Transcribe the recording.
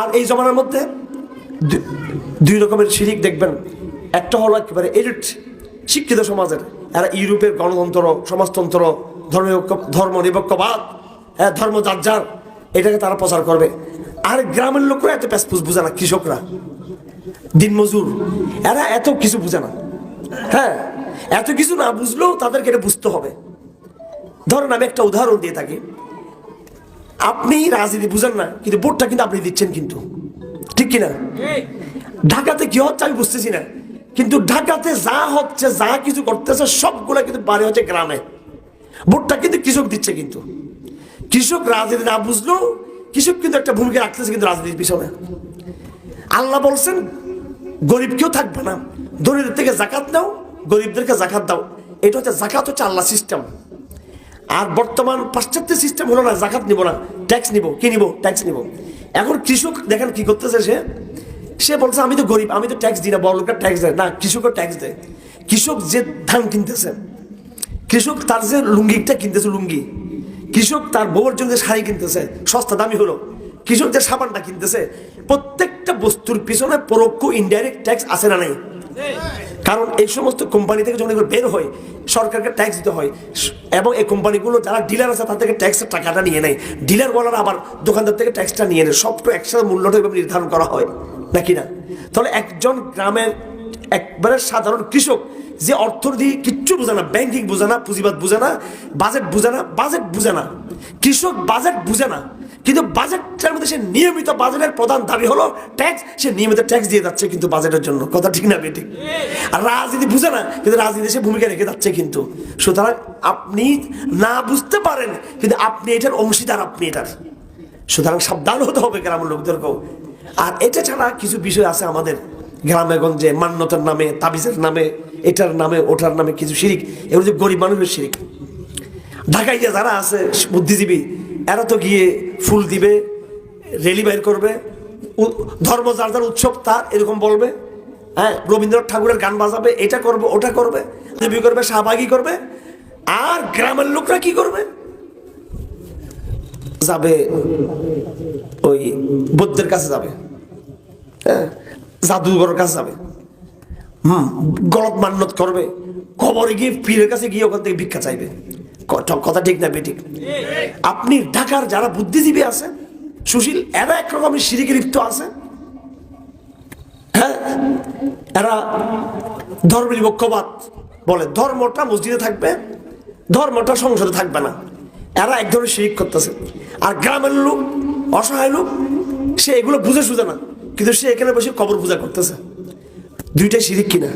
আর এই জমানার মধ্যে দুই রকমের শিরিক দেখবেন। একটা হলো একেবারে এলিট শিক্ষিত সমাজের, এরা ইউরোপের গণতন্ত্র, সমাজতন্ত্র ধর্ম ধর্ম নিরপেক্ষবাদ হ্যাঁ ধর্ম যার যার এটাকে তারা প্রচার করবে। আর গ্রামের লোকরা এত প্যাসপুস বুঝে না, কৃষকরা। দিনমজুর, এরা এত কিছু বুঝে না। হ্যাঁ এত কিছু না বুঝলেও তাদেরকে এটা বুঝতে হবে। ধরেন আমি একটা উদাহরণ দিয়ে থাকি। আপনি রাজনীতি বুঝেন না, কিন্তু ভোটটা কিন্তু আপনি দিচ্ছেন কিন্তু। ঠিক কিনা? ঢাকাতে কি হচ্ছে আমি বুঝতেছি না। কিন্তু ঢাকাতে যা হচ্ছে, যা কিছু করতেছে, সবগুলো কিন্তু বাড়ি হচ্ছে গ্রামে। ভোটটা কিন্তু কৃষক দিচ্ছে কিন্তু। কৃষক রাজনীতি না বুঝলেও কৃষক কিন্তু একটা ভূমিকা রাখতেছে কিন্তু রাজনীতির পিছনে। আল্লাহ বলছেন, গরিব কেউ থাকবে না। দরিদ্র থেকে জাকাত দাও গরিবদেরকে জাকাত দাও। এটা হচ্ছে জাকাত হচ্ছে আল্লাহ সিস্টেম আর বর্তমান পাশ্চাত্য সিস্টেম হলো না, জাকাত নিব না ট্যাক্স নিব, কি নিব? ট্যাক্স নিব। এখন কৃষক, দেখেন কি করতেছে সে? সে বলছে, আমি তো গরিব, আমি তো ট্যাক্স দিই না, বড় লোকের ট্যাক্স দেয়। না, কৃষকও ট্যাক্স দেয়। কৃষক যে ধান কিনতেছে, কৃষক তার যে লুঙ্গিটা কিনতেছে লুঙ্গি। কৃষক তার বউয়ের জন্য শাড়ি কিনতেছে, সস্তা, দামি হলো। কৃষক যে সাবানটা কিনতেছে, প্রত্যেকটা বস্তুর পিছনে পরোক্ষ ইনডাইরেক্ট ট্যাক্স আছে না নাই? কারণ এই সমস্ত কোম্পানি থেকে যখন এগুলো বের হয়, সরকারকে ট্যাক্স দিতে হয়, এবং এই কোম্পানিগুলো যারা ডিলার আছে তার থেকে ট্যাক্সের টাকাটা নিয়ে নেয়। ডিলার বলার আবার দোকানদার থেকে ট্যাক্সটা নিয়ে নেয়। সবটা একসাথে মূল্যটা এভাবে নির্ধারণ করা হয়, নাকি না? তাহলে একজন গ্রামের একবারে সাধারণ কৃষক যে অর্থনীতি কিচ্ছু বোঝে না ব্যাংকিং বোঝে না, পুঁজিবাদ বোঝে না বাজেট বোঝে না বাজেট বোঝে না, কৃষক বাজেট বোঝে না কিন্তু বাজেটের মধ্যে সে নিয়মিত বাজেটের প্রধান দাবি হলো ট্যাক্স সে নিয়মিত ট্যাক্স দিয়ে যাচ্ছে কিন্তু বাজেটের জন্য। কথা ঠিক না বেঠিক? আর রাজনীতি বুঝে না, কিন্তু রাজনীতি সে ভূমিকা রেখে যাচ্ছে কিন্তু। সুতরাং আপনি না বুঝতে পারেন, কিন্তু আপনি এটার অংশীদার, আপনি এটার। সুতরাং সাবধান হতে হবে গ্রামের লোকদেরকেও। আর এটা ছাড়া কিছু বিষয় আছে আমাদের গ্রামে গঞ্জে মান্যতার নামে, তাবিজের নামে, এটার নামে, ওটার নামে কিছু শিরিক। এগুলো যে গরিব মানুষের শিরিক। ঢাকায় যে যারা আছে, বুদ্ধিজীবী এরা তো গিয়ে ফুল দিবে রেলি বাইর করবে ধর্ম যার যার উৎসব তার, এরকম বলবে হ্যাঁ? রবীন্দ্রনাথ ঠাকুরের গান বাজাবে, এটা করবে, ওটা করবে, দেবী করবে, শাহবাগি করবে, আর গ্রামের লোকরা কি করবে? যাবে ওই বৌদ্ধের কাছে যাবে হ্যাঁ? জাদুঘরের কাছে যাবে, হুম গলত মান্যত করবে খবরে গিয়ে পীরের কাছে গিয়ে ওখান থেকে ভিক্ষা চাইবে। কথা ঠিক না, বেঠিক আপনি ঢাকার যারা বুদ্ধিজীবী আছে, সুশীল, এরা একরকমের সিরিকে লিপ্ত আছে। হ্যাঁ? এরা ধর্ম বলে। ধর্মটা মসজিদে থাকবে, ধর্মটা সংসদে থাকবে না। এরা এক ধরনের শিরিক করতেছে। আর গ্রামের লোক, অসহায় লোক, সে এগুলো বুঝে সুঝে না। কিন্তু সে এখানে বসে কবর পূজা করতেছে। দুইটাই শিরিক কিনা?